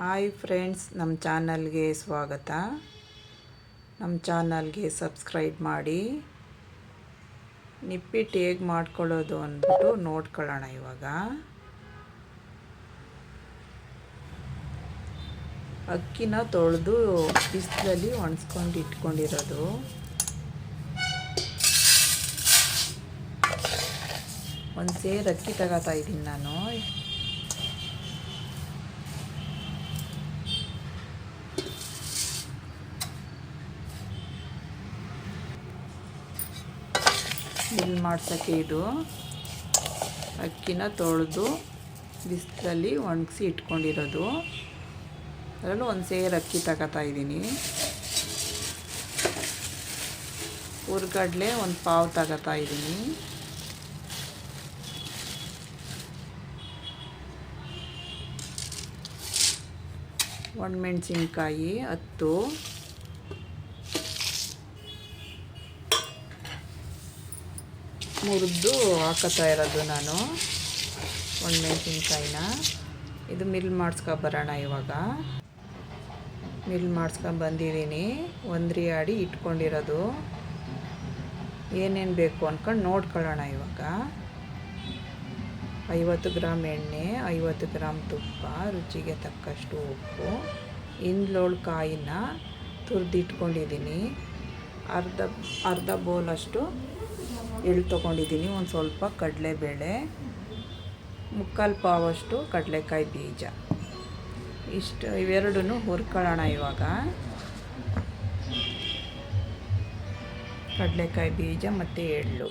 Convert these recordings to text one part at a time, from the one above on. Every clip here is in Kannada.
ಹಾಯ್ ಫ್ರೆಂಡ್ಸ್, ನಮ್ಮ ಚಾನಲ್ಗೆ ಸ್ವಾಗತ. ನಮ್ಮ ಚಾನಲ್ಗೆ ಸಬ್ಸ್ಕ್ರೈಬ್ ಮಾಡಿ. ನಿಪ್ಪಿಟ್ಟು ಹೇಗೆ ಮಾಡ್ಕೊಳ್ಳೋದು ಅಂದ್ಬಿಟ್ಟು ನೋಡ್ಕೊಳ್ಳೋಣ ಇವಾಗ. ಅಕ್ಕಿನ ತೊಳೆದು ಬಿಸಿಲಲ್ಲಿ ಒಣಸ್ಕೊಂಡು ಇಟ್ಕೊಂಡಿರೋದು. ಒಂದು ಸೇರು ಅಕ್ಕಿ ತಗೋತಾ ಇದ್ದೀನಿ ನಾನು. ಮಿಲ್ ಮಾಡ್ಸೋಕ್ಕೆ ಇದು. ಅಕ್ಕಿನ ತೊಳೆದು ಬಿಸಿಲಲ್ಲಿ ಒಣಗಿಸಿ ಇಟ್ಕೊಂಡಿರೋದು. ಅದರಲ್ಲೂ ಒಂದು ಸೇರು ಅಕ್ಕಿ ತಗೋತಾ ಇದ್ದೀನಿ. ಹುರ್ಗಡ್ಲೆ ಒಂದು ಪಾವು ತಗೋತಾ ಇದ್ದೀನಿ. ಒಣಮೆಣಸಿನ್ಕಾಯಿ ಹತ್ತು. ಮುರಿದು ಹಾಕತಾ ಇರೋದು ನಾನು. ಒಣಮೆಣ್ಸಿನ್ಕಾಯಿನ ಇದು ಮಿಲ್ ಬರೋಣ ಇವಾಗ. ಮಿಲ್ ಬಂದಿದ್ದೀನಿ. ಒಂದ್ರಿ ಆಡಿ ಇಟ್ಕೊಂಡಿರೋದು. ಏನೇನು ಬೇಕು ಅಂದ್ಕೊಂಡು ನೋಡ್ಕೊಳ್ಳೋಣ ಇವಾಗ. ಐವತ್ತು ಗ್ರಾಮ್ ಎಣ್ಣೆ, ಐವತ್ತು ಗ್ರಾಮ್ ತುಪ್ಪ, ರುಚಿಗೆ ತಕ್ಕಷ್ಟು ಉಪ್ಪು ಇಂದ್ಲೋಳು ಕಾಯಿನ ತುರಿದಿಟ್ಕೊಂಡಿದ್ದೀನಿ ಅರ್ಧ ಅರ್ಧ ಬೋಲಷ್ಟು ಎಳ್ಳು ತೊಗೊಂಡಿದ್ದೀನಿ, ಒಂದು ಸ್ವಲ್ಪ ಕಡಲೆಬೇಳೆ, ಮುಕ್ಕಾಲು ಪಾವಷ್ಟು ಕಡಲೆಕಾಯಿ ಬೀಜ. ಇಷ್ಟು ಇವೆರಡೂ ಹುರ್ಕೊಳ್ಳೋಣ ಇವಾಗ. ಕಡಲೆಕಾಯಿ ಬೀಜ ಮತ್ತು ಎಳ್ಳು.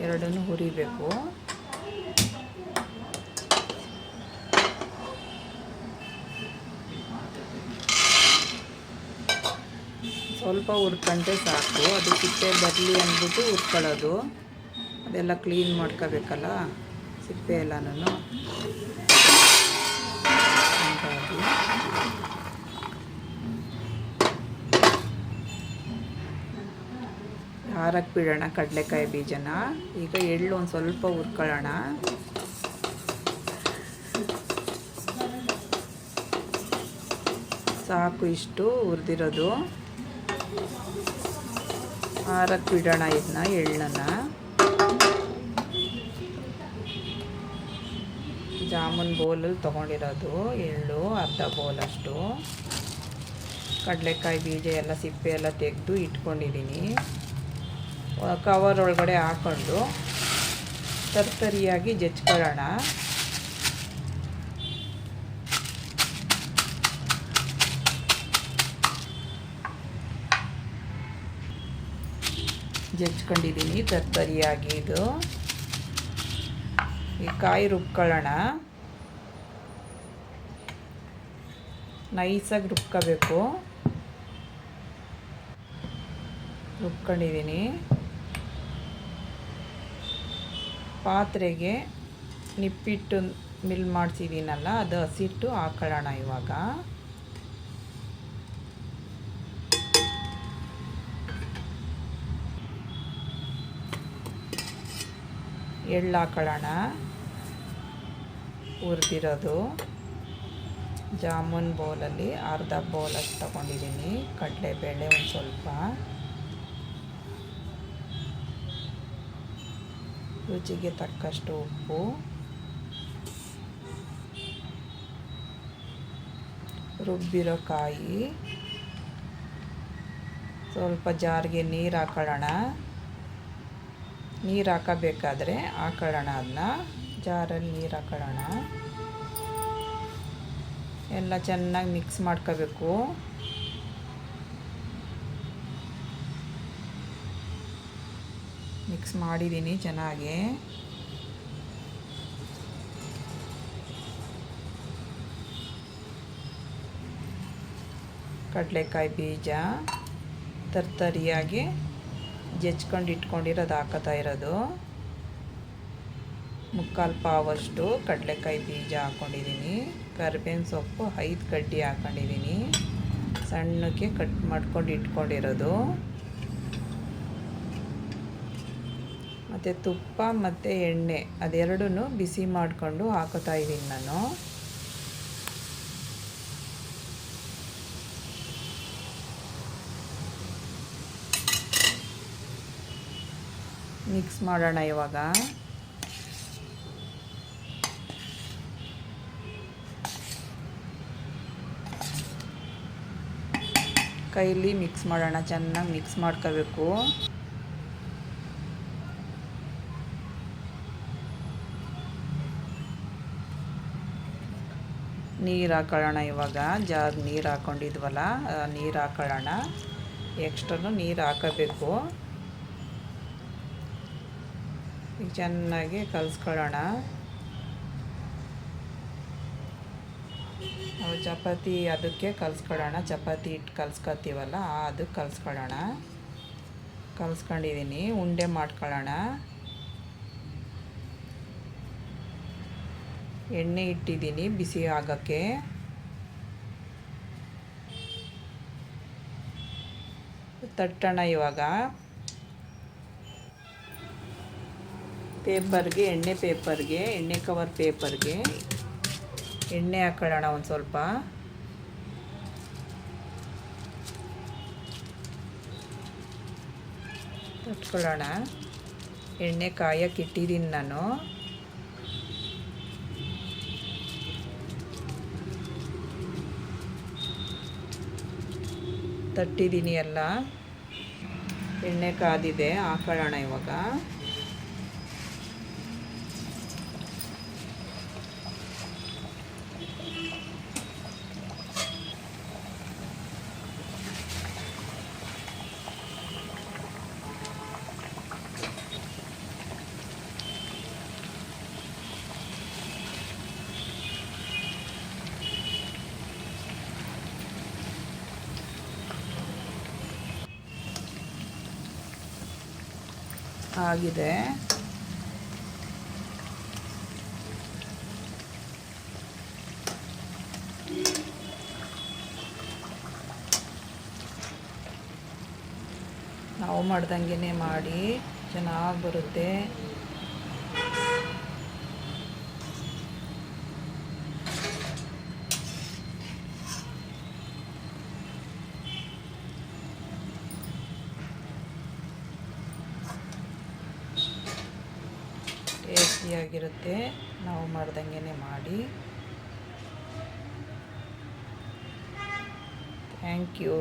ಎರಡನ್ನೂ ಹುರಿಬೇಕು. ಸ್ವಲ್ಪ ಹುರ್ಕೊಂಡ್ರೆ ಸಾಕು. ಅದು ಸಿಪ್ಪೆ ಬರಲಿ ಅಂದ್ಬಿಟ್ಟು ಹುರ್ಕೊಳ್ಳೋದು. ಅದೆಲ್ಲ ಕ್ಲೀನ್ ಮಾಡ್ಕೋಬೇಕಲ್ಲ ಸಿಪ್ಪೆ ಎಲ್ಲನೂ ಹಾಗಾಗಿ ಹಾರಕ್ಕೆ ಬಿಡೋಣ ಕಡಲೆಕಾಯಿ ಬೀಜನ. ಈಗ ಎಳ್ಳು ಒಂದು ಸ್ವಲ್ಪ ಹುರ್ಕೊಳ್ಳೋಣ. ಸಾಕು ಇಷ್ಟು ಹುರಿದಿರೋದು. ಆರಕ್ಕೆ ಬಿಡೋಣ ಇದನ್ನ, ಎಳ್ಳನ್ನ. ಜಾಮೂನ್ ಬೌಲಲ್ಲಿ ತೊಗೊಂಡಿರೋದು, ಎಳ್ಳು, ಅರ್ಧ ಬೌಲಷ್ಟು ಕಡಲೆಕಾಯಿ ಬೀಜ ಎಲ್ಲ ಸಿಪ್ಪೆ ಎಲ್ಲ ತೆಗೆದು ಇಟ್ಕೊಂಡಿದ್ದೀನಿ. ಕವರ್ ಒಳಗಡೆ ಹಾಕ್ಕೊಂಡು ತರ್ತರಿಯಾಗಿ ಜಚ್ಕೊಳ್ಳೋಣ ಜಜ್ಕೊಂಡಿದ್ದೀನಿ ತರ್ತರಿಯಾಗಿ ಇದು. ಈ ಕಾಯಿ ರುಬ್ಕೊಳ್ಳೋಣ. ನೈಸಾಗಿ ರುಬ್ಕೋಬೇಕು. ರುಬ್ಕೊಂಡಿದ್ದೀನಿ. ಪಾತ್ರೆಗೆ ನಿಪ್ಪಿಟ್ಟು ಮಿಲ್ ಮಾಡಿಸಿದ್ದೀನಲ್ಲ, ಅದು ಹಸಿಟ್ಟು ಹಾಕೊಳ್ಳೋಣ ಇವಾಗ. ಎಳ್ಳು ಹಾಕೊಳ್ಳೋಣ ಹುರಿದಿರೋದು. ಜಾಮೂನ್ ಬೌಲಲ್ಲಿ ಅರ್ಧ ಬೌಲಷ್ಟು ತೊಗೊಂಡಿದ್ದೀನಿ. ಕಡಲೆಬೇಳೆ ಒಂದು ಸ್ವಲ್ಪ. ರುಚಿಗೆ ತಕ್ಕಷ್ಟು ಉಪ್ಪು. ರುಬ್ಬಿರೋ ಕಾಯಿ. ಸ್ವಲ್ಪ ಜಾರಿಗೆ ನೀರು ಹಾಕೊಳ್ಳೋಣ. ನೀರು ಹಾಕಬೇಕಾದ್ರೆ ಹಾಕೊಳ್ಳೋಣ ಅದನ್ನ ಜಾರಲ್ಲಿ ನೀರು ಹಾಕೊಳ್ಳೋಣ. ಎಲ್ಲ ಚೆನ್ನಾಗಿ ಮಿಕ್ಸ್ ಮಾಡ್ಕೋಬೇಕು. ಮಿಕ್ಸ್ ಮಾಡಿದ್ದೀನಿ ಚೆನ್ನಾಗಿ. ಕಡಲೆಕಾಯಿ ಬೀಜ, ತರ್ತರಿಯಾಗಿ ಜಜ್ಕೊಂಡು ಇಟ್ಕೊಂಡಿರೋದು ಹಾಕೋತಾ ಇರೋದು. ಮುಕ್ಕಾಲು ಪಾವಷ್ಟು ಕಡಲೆಕಾಯಿ ಬೀಜ ಹಾಕ್ಕೊಂಡಿದ್ದೀನಿ ಕರಿಬೇವಿನ ಸೊಪ್ಪು ಐದು ಕಡ್ಡಿ ಹಾಕ್ಕೊಂಡಿದ್ದೀನಿ ಸಣ್ಣಕ್ಕೆ ಕಟ್ ಮಾಡ್ಕೊಂಡು ಇಟ್ಕೊಂಡಿರೋದು. ಮತ್ತು ತುಪ್ಪ ಮತ್ತು ಎಣ್ಣೆ ಅದೆರಡೂ ಬಿಸಿ ಮಾಡಿಕೊಂಡು ಹಾಕೋತಾ ಇದ್ದೀನಿ ನಾನು. ಮಿಕ್ಸ್ ಮಾಡೋಣ ಇವಾಗ. ಕೈಲಿ ಮಿಕ್ಸ್ ಮಾಡೋಣ, ಚೆನ್ನಾಗಿ ಮಿಕ್ಸ್ ಮಾಡ್ಕೋಬೇಕು. ನೀರು ಹಾಕೊಳ್ಳೋಣ ಇವಾಗ. ಜಾರ್ ನೀರು ಹಾಕ್ಕೊಂಡಿದ್ವಲ್ಲ ನೀರು ಹಾಕೊಳ್ಳೋಣ. ಎಕ್ಸ್ಟ್ರಾ ನೀರು ಹಾಕಬೇಕು. ಈಗ ಚೆನ್ನಾಗಿ ಕಲಿಸ್ಕೊಳ್ಳೋಣ. ನಾವು ಚಪಾತಿ ಅದಕ್ಕೆ ಕಲಿಸ್ಕೊಳ್ಳೋಣ. ಚಪಾತಿ ಹಿಟ್ಟು ಕಲ್ಸ್ಕೊತೀವಲ್ಲ ಅದಕ್ಕೆ ಕಲಿಸ್ಕೊಳ್ಳೋಣ. ಕಲಿಸ್ಕೊಂಡಿದ್ದೀನಿ ಉಂಡೆ ಮಾಡ್ಕೊಳ್ಳೋಣ. ಎಣ್ಣೆ ಇಟ್ಟಿದ್ದೀನಿ ಬಿಸಿ ಆಗೋಕ್ಕೆ. ತಟ್ಟೋಣ ಇವಾಗ. ಪೇಪರ್ಗೆ, ಎಣ್ಣೆ ಪೇಪರ್ಗೆ, ಎಣ್ಣೆ ಕವರ್ ಪೇಪರ್ಗೆ. ಎಣ್ಣೆ ಹಾಕೊಳ್ಳೋಣ ಒಂದು ಸ್ವಲ್ಪ. ತಟ್ಕೊಳ್ಳೋಣ. ಎಣ್ಣೆ ಕಾಯಕ್ಕೆ ಇಟ್ಟಿದ್ದೀನಿ ನಾನು. ತಟ್ಟಿದ್ದೀನಿ ಎಲ್ಲ. ಎಣ್ಣೆ ಕಾದಿದೆ, ಹಾಕೊಳ್ಳೋಣ ಇವಾಗ. ಆಗಿದೆ. ನಾವು ಮಾಡ್ದಂಗೆ ಮಾಡಿ ಚೆನ್ನಾಗಿ ಬರುತ್ತೆ. ಟೇಸ್ಟಿಯಾಗಿರುತ್ತೆ ನಾವು ಮಾಡ್ದಂಗೆ ಮಾಡಿ. Thank you